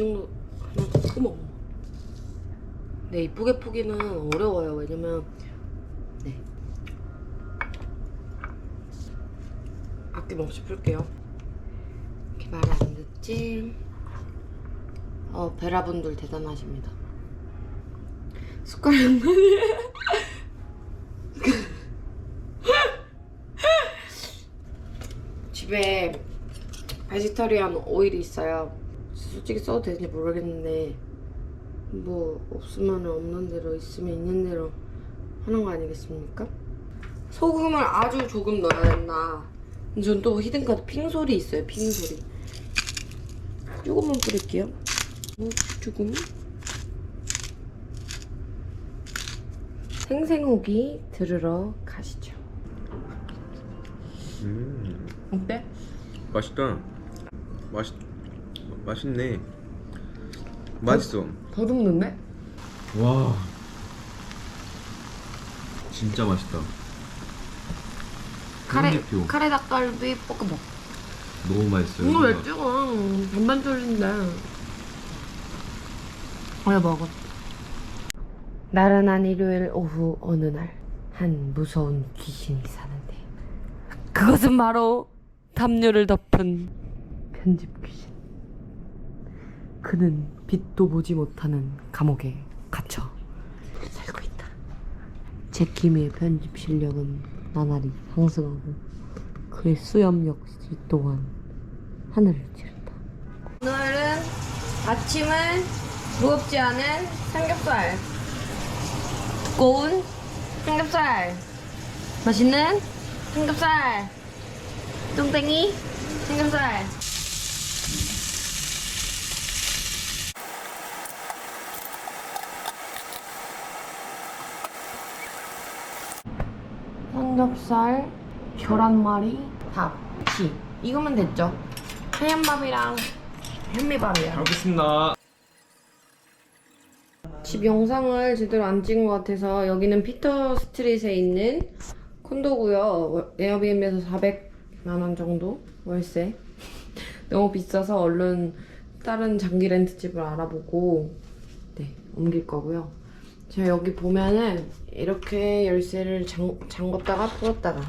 정도 하나 크면 네 이쁘게 푸기는 어려워요. 왜냐면 네. 아낌없이 풀게요. 이렇게 말안 듣지? 어 베라분들 대단하십니다. 숟가락만이 집에 베지터리안 오일이 있어요. 솔직히 써도 되는지 모르겠는데 뭐 없으면 없는 대로 있으면 있는 대로 하는 거 아니겠습니까? 소금을 아주 조금 넣어야 된다. 전 또 히든카드 핑솔이 있어요. 핑솔이. 조금만 뿌릴게요. 뭐 조금. 생생호기 들으러 가시죠. 음 어때? 맛있다 맛있 맛있네 맛있어 더듬는데? 와 진짜 맛있다 카레 대표 카레 닭갈비 볶음밥. 너무 맛있어요 이거 왜 찍어? 반반절인데. 왜 먹어? 나른한 일요일 오후 어느 날 한 무서운 귀신이 사는데 그것은 바로 담요를 덮은 편집 귀신. 그는 빛도 보지 못하는 감옥에 갇혀 살고 있다. 제키미의 편집 실력은 나날이 상승하고 그의 수염 역시 또한 하늘을 찌른다. 오늘은 아침은 무겁지 않은 삼겹살. 두꺼운 삼겹살. 맛있는 삼겹살. 뚱땡이 삼겹살. 삼겹살, 계란말이, 밥, 치. 이거면 됐죠? 하얀밥이랑 현미밥이야. 알겠습니다 집 영상을 제대로 안 찍은 것 같아서 여기는 피터 스트릿에 있는 콘도고요. 에어비앤비에서 400만 원 정도 월세. 너무 비싸서 얼른 다른 장기 렌트 집을 알아보고 네 옮길 거고요. 제가 여기 보면은 이렇게 열쇠를 잠, 잠궜다가 풀었다가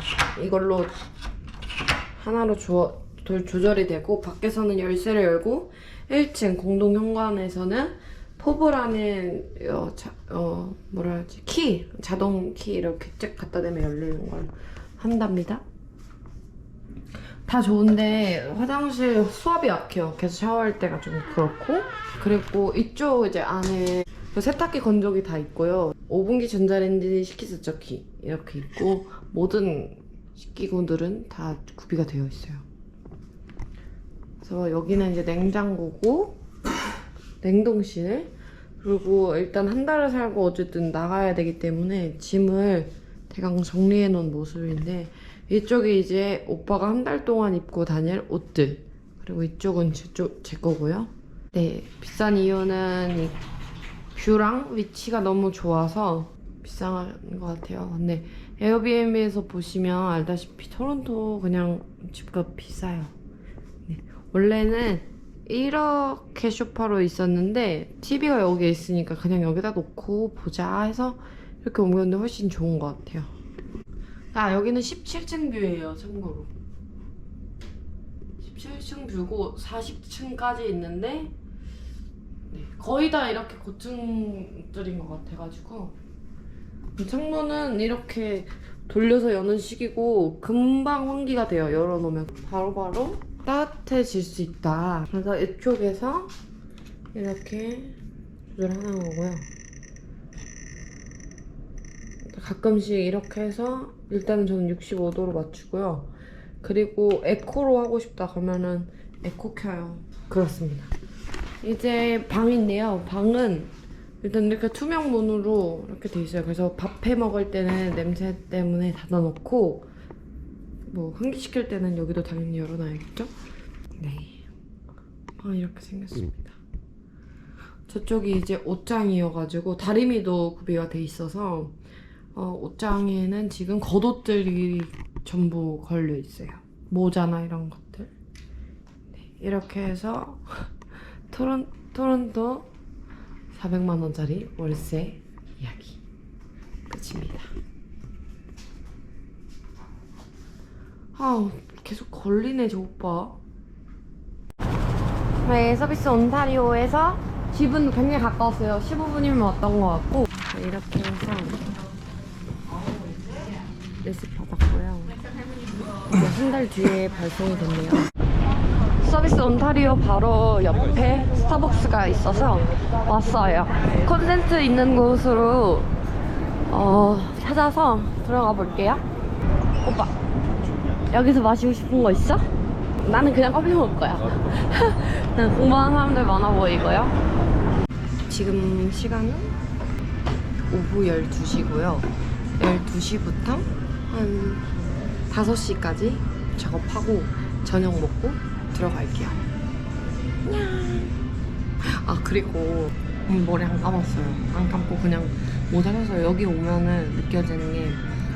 이걸로 하나로 조, 도- 조절이 되고 밖에서는 열쇠를 열고 1층 공동 현관에서는 포브라는 어, 자, 어 뭐라 하지 키 자동 키 이렇게 쭉 갖다 대면 열리는 걸 한답니다. 다 좋은데 화장실 수압이 약해요. 계속 샤워할 때가 좀 그렇고 그리고 이쪽 이제 안에 그 세탁기 건조기 다 있고요. 오븐기 전자레인지 식기세척기 이렇게 있고 모든 식기구들은 다 구비가 되어 있어요. 그래서 여기는 이제 냉장고고 냉동실 그리고 일단 한 달을 살고 어쨌든 나가야 되기 때문에 짐을 대강 정리해 놓은 모습인데 이쪽이 이제 오빠가 한 달 동안 입고 다닐 옷들 그리고 이쪽은 제, 쪽- 제 거고요 네 비싼 이유는 이 뷰랑 위치가 너무 좋아서 비싼 것 같아요 근데 에어비앤비에서 보시면 알다시피 토론토 그냥 집값 비싸요 네. 원래는 이렇게 쇼파로 있었는데 TV가 여기에 있으니까 그냥 여기다 놓고 보자 해서 이렇게 옮겼는데 훨씬 좋은 것 같아요. 아 여기는 17층 뷰예요 참고로. 17층 뷰고 40층까지 있는데 네, 거의 다 이렇게 고층들인 것 같아가지고. 창문은 이렇게 돌려서 여는 식이고 금방 환기가 돼요. 열어놓으면 바로 바로 따뜻해질 수 있다. 그래서 이쪽에서 이렇게 조절하는 거고요. 가끔씩 이렇게 해서 일단은 저는 65도로 맞추고요. 그리고 에코로 하고 싶다 그러면은 에코 켜요. 그렇습니다 이제 방인데요 방은 일단 이렇게 투명 문으로 이렇게 돼 있어요 그래서 밥 해 먹을 때는 냄새 때문에 닫아놓고 뭐 환기시킬 때는 여기도 당연히 열어놔야겠죠? 네. 아 이렇게 생겼습니다. 저쪽이 이제 옷장이어가지고 다리미도 구비가 돼 있어서 어, 옷장에는 지금 겉옷들이 전부 걸려 있어요. 모자나 이런 것들. 네, 이렇게 해서 토론 토론토 400만 원짜리 월세 이야기 끝입니다. 아 계속 걸리네 저 오빠. 네 서비스 온타리오에서 집은 굉장히 가까웠어요. 15분이면 왔던 것 같고 네, 이렇게 해서 레시피 받았고요. 한 달 뒤에 발송이 됐네요. 서비스 온타리오 바로 옆에 스타벅스가 있어서 왔어요. 콘센트 있는 곳으로 어, 찾아서 들어가 볼게요. 오빠, 여기서 마시고 싶은 거 있어? 나는 그냥 커피 먹을 거야. 난 공부하는 사람들 많아 보이고요. 지금 시간은 오후 12시고요. 12시부터 한 5시까지 작업하고 저녁 먹고 들어갈게요. 냥. 아 그리고 음, 머리 안 감았어요. 안 감고 그냥 모자 써서 여기 오면은 느껴지는 게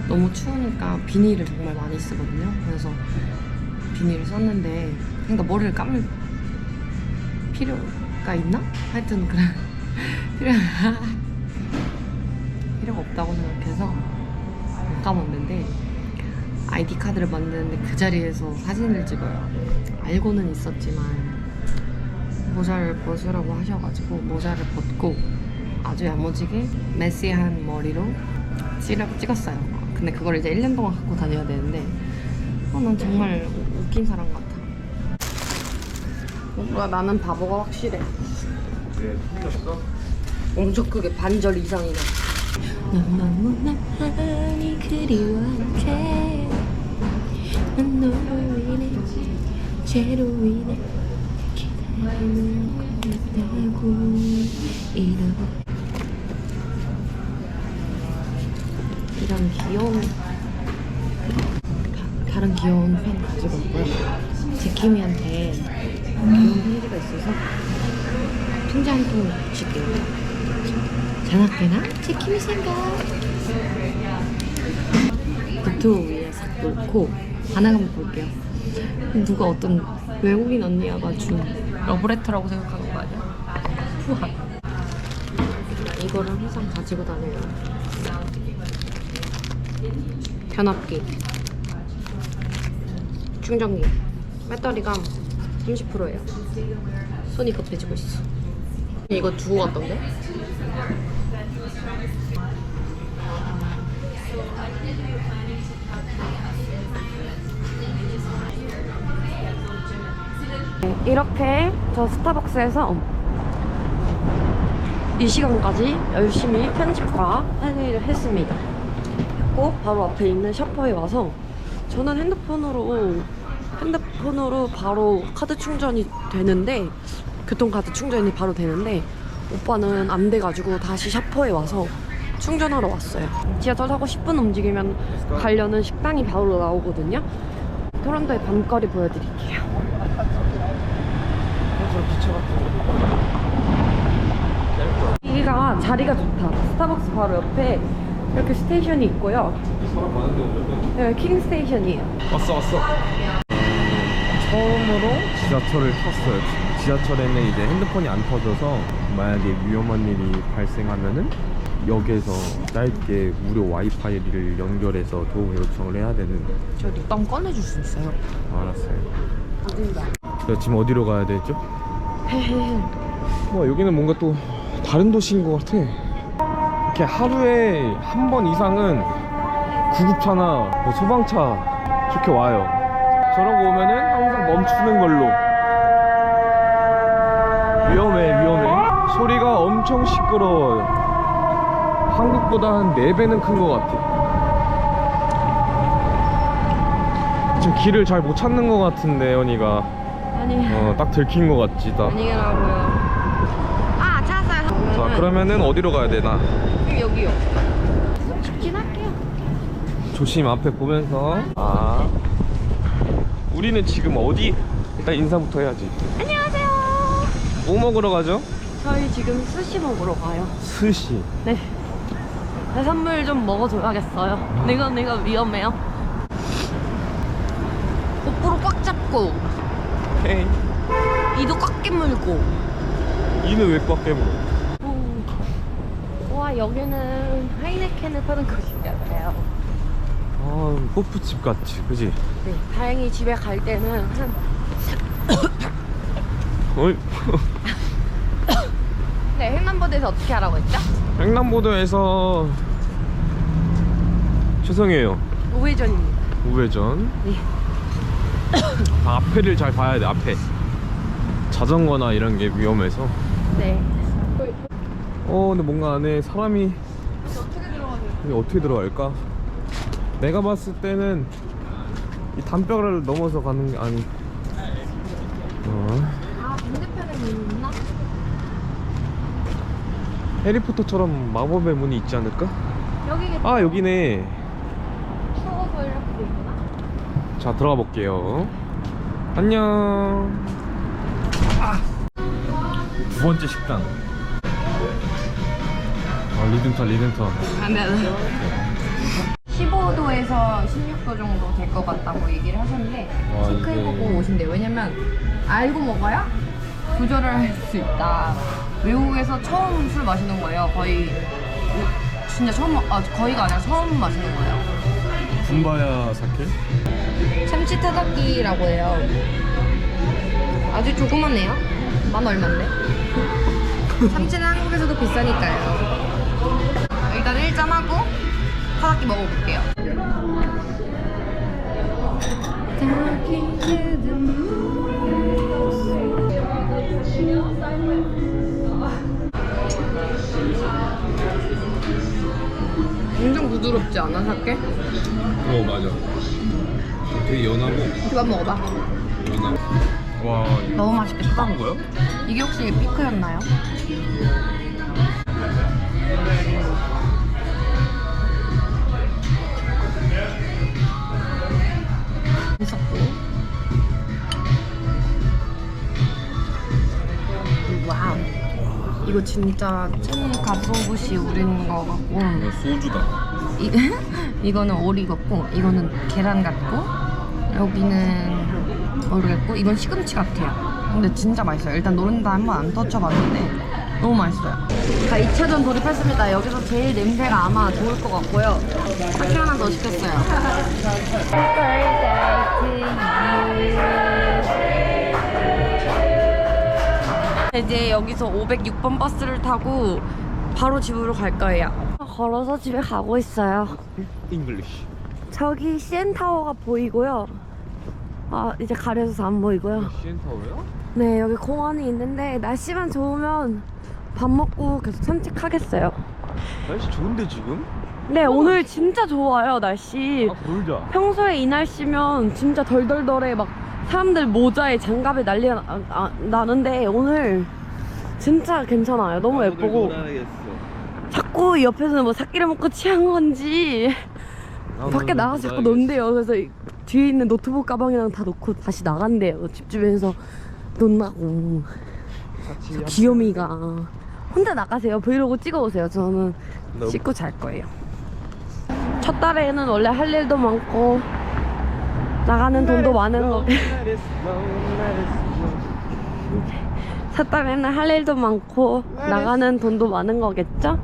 너무 추우니까 비닐을 정말 많이 쓰거든요. 그래서 비닐을 썼는데 그러니까 머리를 감을 필요가 있나? 하여튼 그래 필요 필요가 없다고 생각해서 못 감았는데 아이디 카드를 만드는데 그 자리에서 사진을 찍어요. 알고는 있었지만 모자를 벗으라고 하셔가지고 모자를 벗고 아주 야무지게 메시한 머리로 찍- 찍었어요. 근데 그걸 이제 1년 동안 갖고 다녀야 되는데 어, 난 정말 웃긴 사람 같아. 뭔가 나는 바보가 확실해. 왜 틀렸어? 엄청 크게 반절 이상이나. 넌 너무 날 많이 그리워해. 난 너로 인해 죄로 인해 기다리는 거다고 이러. 이런 귀여운 다, 다른 귀여운 펜 가지고 왔고요. 제키미한테 귀여운 편지가 있어서 편지 한 통 줄게요. 전화되나? 제키미 생각. 노트 위에 싹 놓고 하나만 볼게요. 누가 어떤 외국인 언니가 준 러브레터라고 생각하는 거 아니야? 우와. 이거를 항상 가지고 다녀요. 변압기, 충전기, 배터리가 30%예요. 손이 급해지고 있어. 이거 두고 갔던데? 이렇게 저 스타벅스에서 이 시간까지 열심히 편집과 할 일을 했습니다. 꼭 바로 앞에 있는 셔퍼에 와서 저는 핸드폰으로 핸드폰으로 바로 카드 충전이 되는데 교통카드 충전이 바로 되는데 오빠는 안 돼가지고 다시 셔퍼에 와서 충전하러 왔어요. 지하철 타고 10분 움직이면 가려는 식당이 바로 나오거든요. 토론토의 밤거리 보여드릴게요. 여기가 자리가 좋다. 스타벅스 바로 옆에 이렇게 스테이션이 있고요. 여기 킹 스테이션이에요. 왔어 왔어. 처음으로 지하철을 탔어요. 지하철에는 이제 핸드폰이 안 터져서 만약에 위험한 일이 발생하면은 역에서 짧게 무료 와이파이를 연결해서 도움 요청을 해야 되는. 저 립밤 꺼내줄 수 있어요? 알았어요. 어딘가? 네, 지금 어디로 가야 되죠? 뭐 여기는 뭔가 또 다른 도시인 것 같아. 이렇게 하루에 한 번 이상은 구급차나 뭐 소방차 이렇게 와요. 저런 거 오면은 항상 멈추는 걸로. 위험해, 위험해. 소리가 엄청 시끄러워요. 한국보다 한 4배는 큰 것 같아. 지금 길을 잘 못 찾는 것 같은데, 연이가. 아니 어, 딱 들킨 것 같지, 딱. 아니라고요. 아. 자 그러면은 어디로 가야 되나 여기요. 춥긴 할게요. 조심 앞에 보면서 아 우리는 지금 어디 일단 인사부터 해야지 안녕하세요. 뭐 먹으러 가죠? 저희 지금 스시 먹으러 가요. 스시 네. 해산물 좀 먹어줘야겠어요. 내가 내가 위험해요. 고프로 꽉 잡고 오케이 이도 꽉 깨물고 이는 왜 꽉 깨물어? 와 여기는 하이네켄을 파는 곳인가봐요. 아 호프집 같지, 그지? 네, 다행히 집에 갈 때는 한 어이, 네, 횡단보도에서 어떻게 하라고 했죠? 횡단보도에서 죄송해요. 우회전입니다. 우회전. 네. 앞에를 잘 봐야 돼. 앞에. 자전거나 이런 게 위험해서. 네. 어, 근데 뭔가 안에 사람이 어떻게 들어가세요? 여기 어떻게 들어갈까? 내가 봤을 때는 이 담벼락을 넘어서 가는 게 아니. 어. 아 반대편에 있나? 해리포터처럼 마법의 문이 있지 않을까? 여기겠다. 아 여기네. 추워서 이렇게 돼 있구나. 자 들어가 볼게요. 안녕. 두 번째 식당. 아 리듬턴 리듬턴. 안 돼. 15도에서 16도 정도 될 것 같다고 얘기를 하셨는데 와, 체크해보고 이게- 오신대요. 왜냐면 알고 먹어야 조절을 할 수 있다. 외국에서 처음 술 마시는 거예요. 거의 오- 진짜 처음 아 거의가 아니라 처음 마시는 거예요. 군바야 사케? 참치 타다키라고 해요. 아주 조그맣네요. 만 얼만데? 참치는 한국에서도 비싸니까요. 일단 1점 하고 타다키 먹어볼게요. 엄청 부드럽지 않아, 사케? 어 맞아. 되게 연하고 이거 한번 먹어봐. 연하. 와 이거 너무 맛있겠다. 한 거야? 이게 혹시 피크였나요? 있었고 와우. 이거 진짜 천 가소부시 우린 거 같고. 이거 소주다. 이, 이거는 오리 같고 이거는 계란 같고 여기는 모르겠고 이건 시금치 같아요. 근데 진짜 맛있어요. 일단 노른자 한번 안 터쳐봤는데 너무 맛있어요 자 2차전 돌입했습니다 여기서 제일 냄새가 아마 좋을 것 같고요 사케 하나 더 시켰어요 이제 여기서 506번 버스를 타고 바로 집으로 갈 거예요 걸어서 집에 가고 있어요 잉글리시. 저기 CN타워가 보이고요. 아, 이제 가려져서 안 보이고요. 시엔타워야? 네, 여기 공원이 있는데 날씨만 좋으면 밥 먹고 계속 산책하겠어요. 날씨 좋은데 지금? 네, 오늘 진짜 좋아요, 날씨. 아 놀자. 평소에 이 날씨면 진짜 덜덜덜해 막 사람들 모자에 장갑에 난리가 나, 아, 나는데 오늘 진짜 괜찮아요. 너무 예쁘고 자꾸 옆에서는 뭐 삭기를 먹고 취한 건지 밖에 나가서 자꾸 논대요. 그래서 이- 뒤에 있는 노트북 가방이랑 다 놓고 다시 나간대요. 집 주변에서 논다고. 귀요미가 혼자 나가세요. 브이로그 찍어오세요. 저는 너무- 씻고 잘 거예요. 첫 달에는 원래 할 일도 많고 나가는 돈도 많은 거. 첫 달에는 할 일도 많고 나가는 돈도 많은 거겠죠?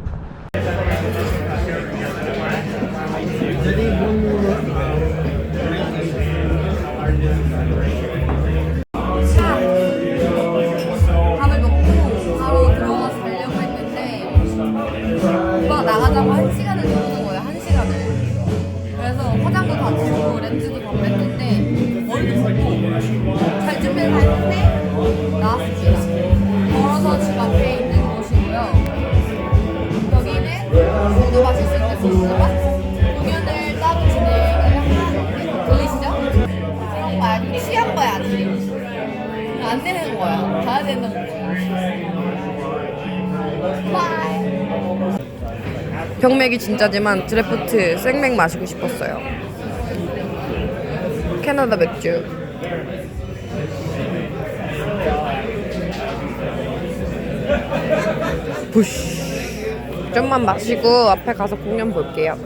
자고 한 시간을 누르는 거예요 한 시간을 그래서 화장도 다 지우고 렌즈도 다 뺐는데 머리도 붓고 잘 준비를 다 했는데 나왔습니다 걸어서 집 앞에 있는 곳이고요 여기는 술도 마실 수 있는 소스맛 공연을 따로 진행을 하는데 들리시죠? 그런 거 아니고 취한 거야 안 되는 거야. 가야 되는 거야. 바이. 병맥이 진짜지만 드래프트 생맥 마시고 싶었어요. 캐나다 맥주. 부쉬. 좀만 마시고 앞에 가서 공연 볼게요.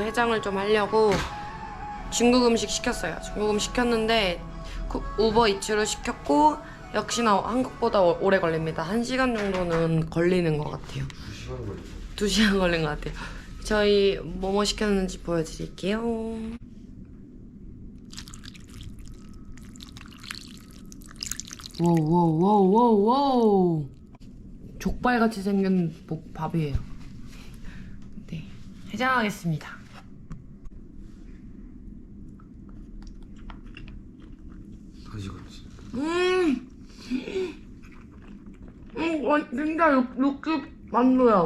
해장을 좀 하려고 중국 음식 시켰어요. 중국 음식 시켰는데 그 우버 이츠로 시켰고 역시나 한국보다 오- 오래 걸립니다. 한 시간 정도는 걸리는 것 같아요. 2시간 걸렸어 두 시간 걸린 것 같아요. 저희 뭐뭐 시켰는지 보여드릴게요. 워워워워워 족발같이 생긴 복- 밥이에요. 네, 해장하겠습니다. 다시 걸렸어 음, 음, 와, 진짜 육, 육즙 만두야.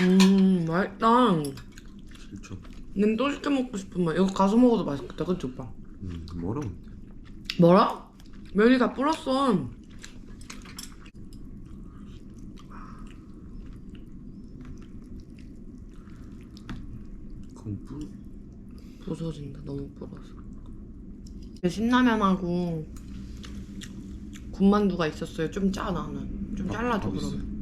음, 맛있다. 실전 난또 시켜 먹고 싶은 맛. 이거 가서 먹어도 맛있겠다, 그치 오빠? 음 뭐라 뭐라? 면이 다 불었어. 그건 뿌 부서진다, 너무 불어서. 신라면하고 군만두가 있었어요. 좀 짜, 나는. 좀 아, 잘라줘, 더 있어요. 그러면.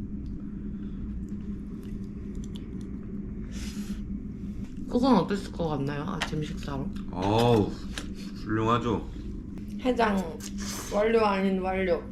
그건 어땠을 것 같나요? 아침 식사로? 아우 훌륭하죠 해장 완료 아닌 완료.